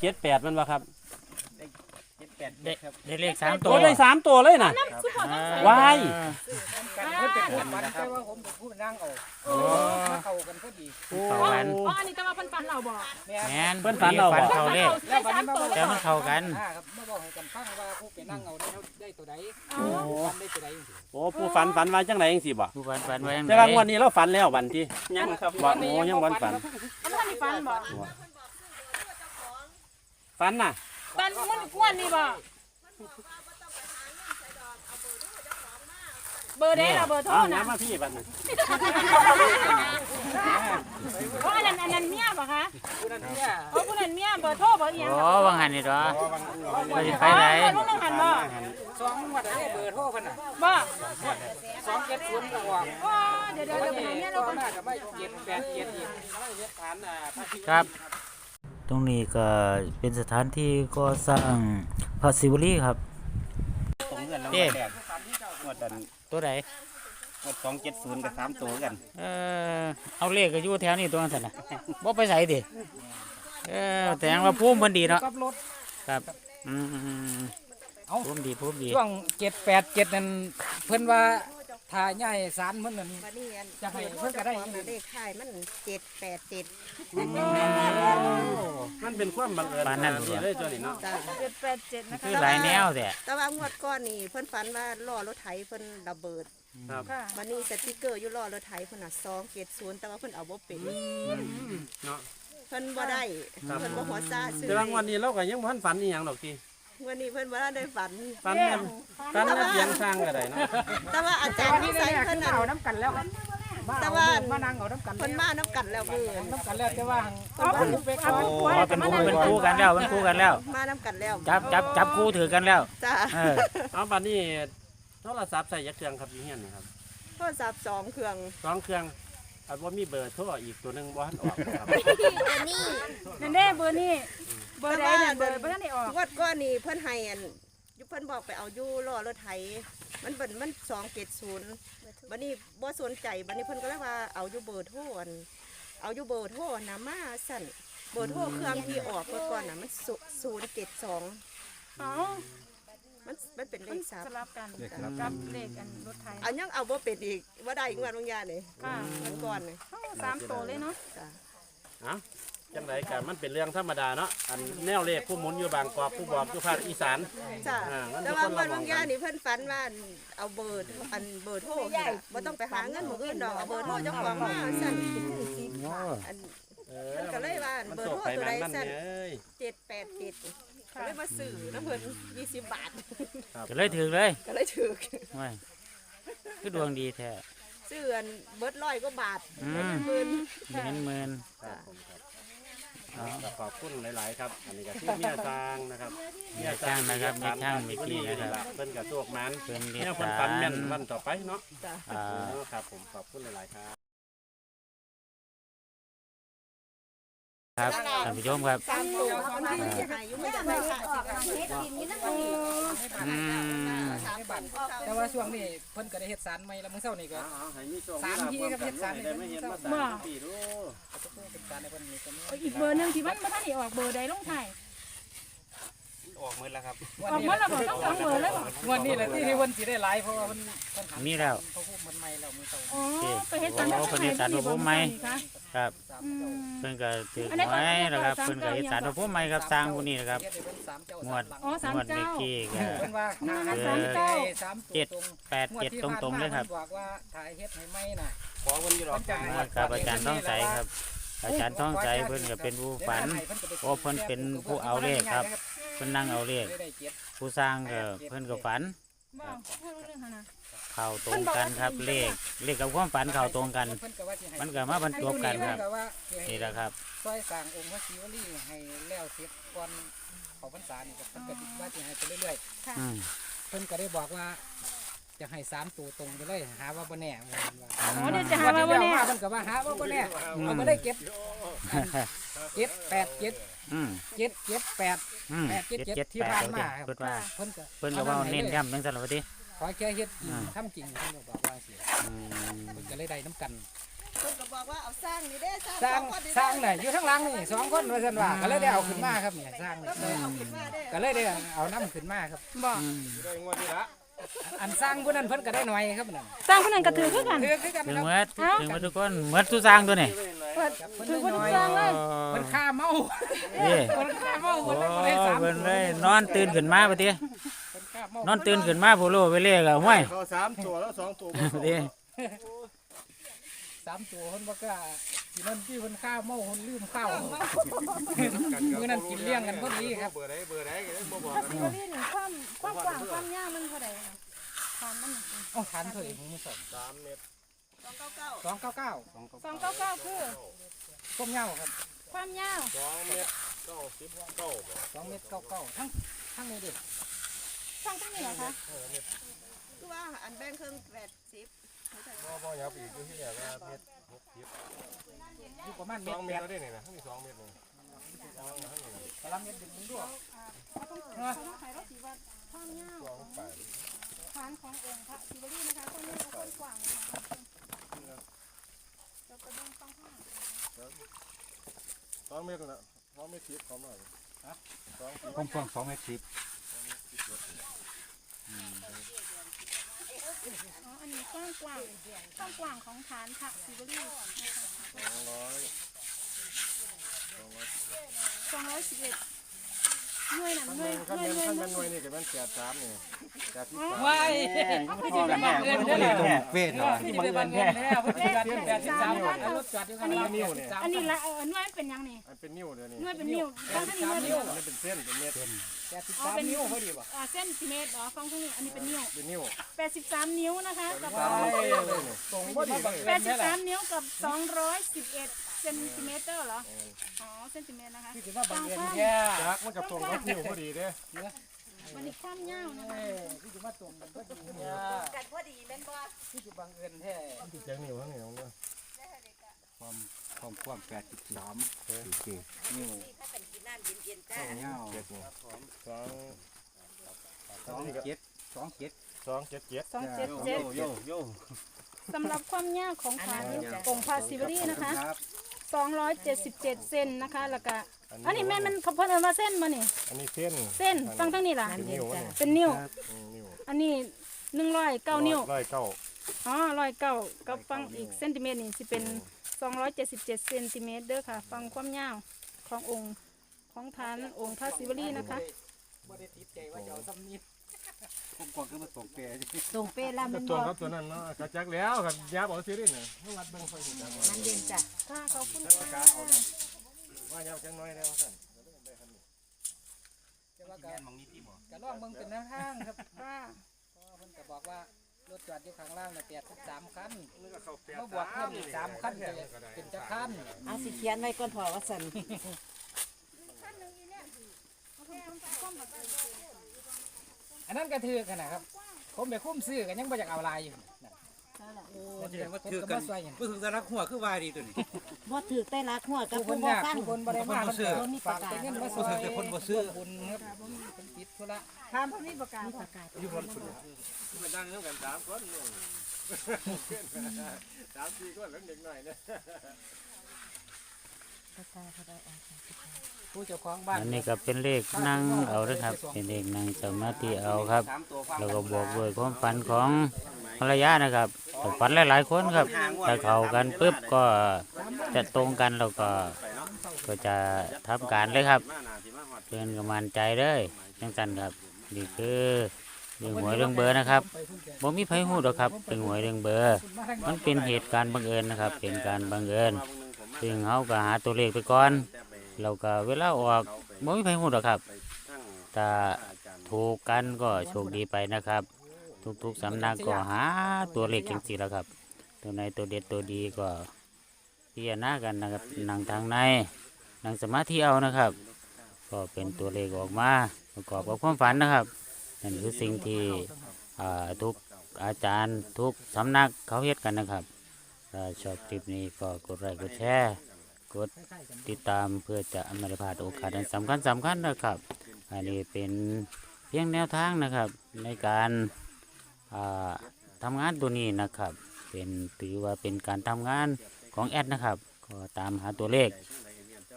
เจ็ดแปดมันวะครับเจ็ดแปดได้ครับได้เลขสามตัวโอ้ได้สามตัวเลยนะอ่ว้าย กันเพิ่นเป็นผู้ฝันแต่ว่าผมเป็นผู้นั่งเอาโอ้มาเข้ากันพอดีเข้ากันอ๋ออันนี้แต่ว่าเพิ่นฝันเราบอกแม่แม่นเพิ่นฝันเอาบ่ฝันเขาเลข ได้สามตัวเลยแต่มันเข้ากัน อ่าครับมาบอกให้กันฟังว่าผู้ไปนั่งเอาได้เท่าได้ตัวใดโอ้ฝันได้ตัวใดจังซี่โอ้ผู้ฝันฝันว่าจังไหนจังสิบ่ผู้ฝันฝันไว้ยังไงแต่ว่างวันนี้เราฝันแล้ววันที่ยังครับบ่โอ้ยังวันฝันอันนั้นนี่ฝันบอก ฝันน่ะฝันมันกวนนี่บอกเบอร์ใดล่ะเบอร์โทรเอานะน้ำมาพี่บัดนี้เพราะอันนั้นอันนั้นเมียบ่คะผู้นั้นเนี่ยเพราะผู้นั้นเมียเบอร์โทรเบอร์อีหยังโอ้วังหันนี่ตัวไปสิไปไหนลูกนึงหันบ่สองวัดได้เบอร์โทรเพิ่นน่ะบ่สองเจ็ดศูนย์ก็ว่าอ๋อเดี๋ยวเดี๋ยวเดี๋ยวไปหาเมียเราก็ก่อนน่าจะไม่เจ็ดแปดเจ็ดอีกครับ ตรงนี้ก็เป็นสถานที่ก่อสร้างพระศิวลีครับตรงเงินแล้วเด้แตกงวดดันตัวไหนงวดสองเจ็ดศูนย์กับสามตัวกัน เออเอาเลขก็อยู่แถวนี้ตัวนั้นสั่นน่ะบ่ไปใส่ดิเออแต่ยังว่าภูมิเพิ่นดีเนาะกับรถครับอืมเอ้าภูมิดีภูมิดีช่วงเจ็ดแปดเจ็ดนั่นเพิ่นว่า ถ้าใหญ่สารเพิ่นนั่นวันนี้อันจะให้เพิ่นก็ได้ของเลขท้ายมันเจ็ดแปดเจ็ดมันเป็นความบังเอิญนี่เลยตัวนี้เนาะจ้าเจ็ดแปดเจ็ดนะคะคือหลายแนวแต่ แต่ว่างวดก้อนนี่เพิ่นฝันว่าล้อรถไถเพิ่นระเบิดครับค่ะวันนี้สติกเกอร์อยู่ล้อรถไถเพิ่นน่ะสองเจ็ดศูนย์แต่ว่าเพิ่นเอาบ่เป็นเนาะ เพิ่นบ่ได้ครับ เพิ่นบ่หัวซาซื้อแต่ว่างวันนี้เราก็ยังบ่ทันฝันอีหยังดอกที วันนี้เพิ่นบ่ได้ฝันฝันแม่นฝันแม่นเพียงสร้างก็ได้เนาะแต่ว่าอาจารย์ที่ใส่เพิ่นน่ะ เอาน้ำกันแล้วครับแต่ว่ามานั่งเอาน้ำกันเพิ่นมานํกันแล้วมื้อน้ำกันแล้วแต่ว่าอ๋อเพิ่นไปเอาผัวอ๋อเป็นคู่เป็นคู่กันแล้วเป็นคู่กันแล้ว มานํกันแล้วจับจับจับคู่ถือกันแล้ว จ้าเออ เอาบัดนี้โทรศัพท์ใส่ยักเครื่องครับอยู่เฮียนนี่ครับโทรศัพท์สองเครื่องสองเครื่อง อันว่ามีเบอร์โทรอีกตัวหนึงบ่ทันออกครับนั่นแน่เบอร์นี่เบอร์ใดเนี่ยเบอร์เบอร์นั่นได้ออก งวดก้อนนี่เพิ่นให้อันอยู่เพิ่นบอกไปเอาอยู่ล้อรถไถมันเป็นมันสองเจ็ดศูนย์บัดนี้บ่สนใจบัดนี้เพิ่นก็เลยว่าเอาอยู่เบอร์โทรอันเอาอยู่เบอร์โทรนะมาสั่นเบอร์โทรเครื่องที่ออกเมื่อก่อนน่ะมันศูนย์เจ็ดสองอ๋อ มันมันเป็นเลมันขสามสลับกันกับเลขอันรถไทยอันยังเอาบ่เป็นอีกว่าได้อีกงวดบางอย่างนี่ค่ะเงินก่อนนี่โอ้สามตัวเลยเนาะจ้ะเอ้าจังไดกันมันเป็นเรื่องธรรมดาเนาะอันแนวเลขผู้หมุนอยู่บางกอกผู้บอกอยู่ภาคอีสาน จ้ะอ่างั้นแต่ว่าทุกคนงวดระวับางงอย่างนี่เพิ่นฝันว่าเอาเบอร์อันเบอร์โทรนี่ล่ะบ่ต้องไปหาเงินหมู่อื่นดอกเอาเบอร์โทรเจ้าของมาสั่นอันเออเพิ่นก็เลยว่ามันเบอร์โศโทกรไปตัวแม่ใดนมันสั่นเนี่ยเอ้ยเจ็ดแปดเจ็ด ก็เลยมาซื้อน้ำเพิ่นยี่สิบบาทก็เลยถือเลยก็เลยถือว้ายคือดวงดีแท้ซื้ออันเบิดร้อยกว่าบาทอืมหมื่นเงินหมื่น ครับผมครับเอาก็ขอบคุณหลาย ๆ ครับ อันนี้ก็ชื่อเมียจางนะครับมีช่างนะครับมีช่างมีกี้นะครับเพิ่นกับโชคมันเพิ่นเรียเนี่ยกเพิ่นสาฝันแม่รนวันต่อไปเนาะจ้ะ อ่า เนาะครับผมขอบคุณหลาย ๆ ครับ ครับท่านผู้ชมครับสามตัวคนที่จะหายอยู่ไม่ได้ค่ะสิค่ะอืมสามบัตรแต่ว่าช่วงนี้เพิ่นก็ได้เฮ็ดสารใหม่แล้วมื้อเช้านี่ก็เอาให้มีโชคสามที่ครับเฮ็ดสามได้ไม่เห็นมาสามบ่ปีดูเฮ็ดสารในเพิ่นนี่ก็มีเอาอีกเบอร์หนึงที่มันบ่ทันได้ออกเบอร์ใดลงไทาย ออกหมือแล้วครับออกหมดแล้วบ่ต้องสองเบอร์เลยบ่งวดนี้แหละที่เพิ่นสิได้หลายเพราะว่าเพิ่นเพิ่นหามีแล้ว เขาพูดมันใหม่แล้วมื้อเช้าอ๋อไปเฮ็ดสันโอ้ไปเฮ็ดสารพระภูมิใหม่คะครับอืม เพิ่นก็ถืออันนี้ไว้ก็นะครับสามเพิ่นก็เก้าเฮ็ดสารพระภูมิใหม่ครับสร้างผู้นี้นะครับ เฮ็ดให้เพิ่นสามเจ้างวด สามหลังอ๋อสามงวดเลเจ้าขที่ก็ เพิ่นว่ามาถ้าสามเจ้าสามตัวเจ็ดตรงแปดเจ็ดตรงๆเลยครับงวดที่ผ่านมาเพิ่นบอกว่าถ่ายเฮ็ดให้ใหม่น่ะขอคนอยู่หรอกครับอาจารย์ท้องใสครับ อาจารย์ท้องใสเพิ่นก็เป็นผู้ฝันโอ้เพิ่นเป็นผู้เอาเลขครับ เพิ่นนั่งเอาเลขได้เจ็ดผู้สร้างก็เพิ่นก็ฝันบ่พูดเรื่องหั่นน่ะเข้าตรงกันครับเลขเลขกับความฝันเข้าตรงกันเพิ่นก็ว่าสิให้มันก็มาบรรจบกันครับเพิ่ก็ว่าสิให้นี่แหละครับซอยสร้างองค์พระศิวลีให้แล้วเสร็จก่อนเข้าพรรษานี่ก็เพิ่นก็ว่าสิให้ไปเรื่อยอืมๆเพิ่นก็ได้บอกว่าจะให้สามตัวตรงไปเลยหาว่าบ่แน่ว่าซั่นว่าอ๋อเดี๋ยวจะหาว่าบ่แน่เพิ่นก็ว่าหาว่าบ่แน่เอาไปเลยเก็บเจ็ดแปดเจ็ดอืมเจ็ดเจ็ดแปดอืมแปดเจ็ดเจ็ดเจ็เจ็ดดที่ผ่านมาครับเพิ่นว่าเพิ่นก็เพิ่นก็ว่าเน้นย้ำจังซั่นล่ะว่าติขอแค่เฮ็ดอืมทำจริงเพิ่นก็บอกว่าสิอืมเพิ่นก็เลยได้น้ำกันเพิ่นก็บอกว่าเอาสร้างนี่เด้สสร้าร้างงคนนี่สร้างน่ะอยู่ข้างล่างนี่สองคนว่าซั่นว่าก็เลยได้เอาขึ้นมาครับเนี่ยสร้างนี่ก็เลยเอาขึ้นมาเด้ก็เลยได้เอาน้ำขึ้นมาครับ บอกได้งวดนี้ละ อันสร้างผู้นั้นเพิ่นก็ได้หน่อยครับนั่นสร้างคนนั้นก็ถือคือกันคือคือกันถึงครับเมื่อถึงเมื่อทุกคนเมื่อทุกสร้างตัวนี่เปิดถือคนทุกอย่างเลยเพิ่นฆ่าเมานี่เพิ่นฆ่าเมาโอ้เพิ่นเลยบ่ได้สามเพิ่นเลยนอนตื่นขึ้นมาปะติเพิ่นฆ่าเมานอนตื่นขึ้นมาโผล่ไปเรียกอะห้วยเขาสามตัวแล้วสองตัวปะติ สามตัวเพิ่นบ่กล้าที่นั่นที่เพิ่นฆ่าเมาเพิ่นลืมข้าวมื้อนั้นกินเลี้ยงกันพอดีครับเบอร์ใดเบอร์ใดก็ได้บ่บอกถ้าซีรีส์นี่ความความกว้างความยาวมันเท่าไหร่คะความมันเอ้าทันเท่าไหร่ผมไม่สนสามเมตรสองเก้าเก้าสองเก้าเก้าสองเก้าเก้าคือ ต้มเหย้าครับความยาวสองเมตรเก้าสิบเก้าบ่สองเม็ดเก้าเก้าทั้งทั้งนี้ดิช่างทั้งนี้เหรอคะคือว่าอันแบ่งครึ่งแปดสิบ บ่บ่ยับอีกอยู่ที่เนี่ยว่าเมตรหกสิบอยู่ประมาณสเม็อดงเมแปตรดแล้วได้นี่นะทั้งนี้สองเมตรหนึงสองทั้งนี้กะละเม็ดดึงมึงด้วยเขาต้องเขาต้องใช้รถสีวัดความยาวสองไปฐานขององค์พระศิวลีนะคะความยาวกับความกว้างนะคะเราก็ต้องต้องห้าสองเมตรนะสองเมตรสิบพร้อมหน่อยฮะสองกว้างๆสองเมตรสิบ อ๋อ อันนี้กว้างกว้างกว้างกว้างของฐานค่ะศิวลีสองร้อยสองร้อยสิบเอ็ด หน่วยนั้นหน่วยขั้นหน่วยแม่นหน่วยขั้นแม่นหน่วยนี่ก็แม่นแปดสามนี่แปดสิบสามว้ายเขาคือจะเป็นแบบเงินได้เลยเวทเหรอที่จะเป็นเงินแล้วเพิ่นจะเป็นแปดสิบสามบาทรถจอดอยู่ข้างหลังอันนี้ละเออหน่วยมันเป็นยังนี่อันเป็นนิ้วเดี๋ยวนี้หน่วยเป็นนิ้วฟังทั้งนี้หน่วยเป็นอันนี้เป็นเส้นเป็นเมตรแปดสิบสามนิ้วพอดีป่ะอ่าเส้นติเมตรอ๋อฟังทั้งนี้อันนี้เป็นนิ้วเป็นนิ้ว83 นิ้วนะคะกับสามนิ้วเลยนี่ตรงพอดีบังเอิญแค่ไหน83 นิ้วกับ 211 เซนติเมตรเหรอ อ๋อ เซนติเมตรนะคะที่ถือว่าบังเอิญแค่จักมันกับตรงกับนิ้วพอดีเด้มันนี่ความยาวนะคะที่ถือว่าตรงกันพอดีเนี่ยกันพอดีแม่นบ่ที่ถือบังเอิญแท้จักนิ้วทั้งนี้ของเด้อความความกว้างแปดสิบสามโอเคนิ้วถ้ากันกินน้ำเย็นๆจ้าเงาเจ็ดนี่สองสองเจ็ดสองเจ็ดสองเจ็ดเจ็ด277โยโย่สำหรับความยาวของฐานองค์พระศิวลีนะคะครับ 277 เซนนะคะแล้วก็อันนี้แม่นมันเขาเพิ่นเอิ้นว่าเส้นมานี่ อันนี้เส้นเส้นฟังทั้งนี้ล่ะเป็นนิ้วนี่เป็นนิ้ว อืมนิ้วอันนี้109นิ้ว ร้อยเก้าอ๋อร้อยเก้ากับฟังอีกเซนติเมตรนี่สิเป็นสองร้อยเจ็ดสิบเจ็ดเซนติเมตรเด้อค่ะ ฟังความยาวขององค์ของฐานองค์พระศิวลีนะคะ บ่ได้ติดใจว่าจะเอาซ้ำนี้ผม กว้างคือมันตรงเปรย์ตรงเป๊ะละมันตัวบ่ครับตัวนั้นเนาะกระจักแล้วกับยับเอาซิริน่ะให้วัดเบิ่งค่อยสิจักมันเย็นจ้ะค่ะขอบคุณแต่ว่ากาเอานะว่ายับจังน้อยแล้วสั่นแต่ว่าก็ก็ลองเบิ่งเป็นแนวทางครับค่ะเพราะว่าเพิ่นก็บอกว่ารถจอดอยู่ข้างล่างน่ะ83คันนึกว่าเข้าแปดมาบวกเพิ่มอีกสามคันจะเป็นจะคันเอาสิเขียนไว้ก่อนพอว่าสั่น อันนั้นก็ถือกันนะครับ ผมไปคุ้มซื้อกันยังบ่อยากเอาลายอยู่นั่นแสดงว่าถือกันก็ถือกันรักหัวคือวายดีตัวนี้บ่ถือใต้รักหัวกับผู้คผู้นบ่ยากฟังผู้คนบ่ได้มาคนบ่ซื้อมันฝากแต่เงินมาซผู้อยถือแต่คนบ่ซื้อบุญครับเป็นติดธุระถามพระมีประกาศค่ะอยู่คนสุดมันดังเท่ากันสามคนนี่สามสี่คนแล้วเด็กหน่อยเนี่ย ผู้เจ้าของบ้านอันนี้ก็เป็นเลขนั่งเอาเด้อครับ เป็นเลขนั่งสมาธิเอาครับสามตัวฟังแล้วก็บอกด้วยความฝันของภรรยานะครับแต่ฝันหลายๆคนครับถ้าเข้ากันปุ๊บก็จะตรงกันแล้วก็ก็จะทำการเลยครับเพื่อนก็มั่นใจเลยจังสันครับนี่คือเรื่องหวยเรื่องเบอร์นะครับบ่มีไผฮู้ดอกครับเป็นหวยเรื่องเบอร์ มันเป็นเหตุการณ์บังเอิญนะครับ เป็นการบังเอิญ ซึ่งเขาก็หาตัวเลขไปก่อน เราก็เวลาออกบ่มีไผฮู้ดอกครับถ้าถูกกันก็โชคดีไปนะครับ ทุกๆสำนักก็หาตัวเลขจริงๆแล้วครับ ตัวไหนตัวเด็ดตัวดีก็พิจารณากันนะครับนั่งทางในนั่งสมาธิเอานะครับ ก็เป็นตัวเลขออกมาประกอบกับความฝันนะครับนั่นคือสิ่งที่ทุกอาจารย์ทุกสำนักเขาเฮ็ดกันนะครับ ถ้าชอบคลิปนี้ก็กดไลค์กดแชร์กดติดตามเพื่อจะไม่ได้พลาดโอกาสอันสำคัญสำคัญนะครับ อันนี้เป็นเพียงแนวทางนะครับในการทำงานตัวนี้นะครับ เป็นถือว่าเป็นการทำงานขของแอดนะครับ ก็ตามหาตัวเลข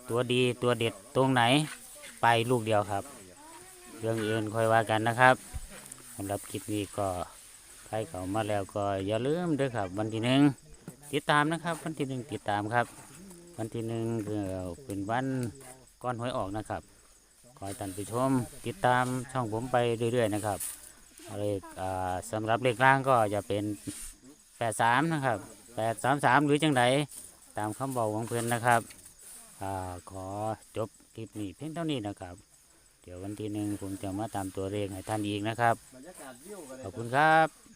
ตัวดีตัวเด็ดตรงไหนไปลูกเดียวครับ เรื่องอื่นค่อยว่ากันนะครับสำหรับคลิปนี้ก็ใครเข้ามาแล้วก็อย่าลืมด้วยครับ วันที่หนึ่ง ติดตามนะครับ วันที่หนึ่งติดตามครับ วันที่หนึ่งเป็นวันก้อนหวยออกนะครับขอให้ท่านผู้ชมติดตามช่องผมไปเรื่อยๆนะครับเลขอ่าสำหรับเลขล่างก็จะเป็นแปดสามนะครับแปดสามสามหรือจังไดตามคำบอกของเพื่อนนะครับอขอจบคลิปนี้เพียงเท่านี้นะครับ เดี๋ยววันที่หนึ่งผมจะมาตามตัวเลขให้ท่านอีกนะครับ ขอบคุณครับ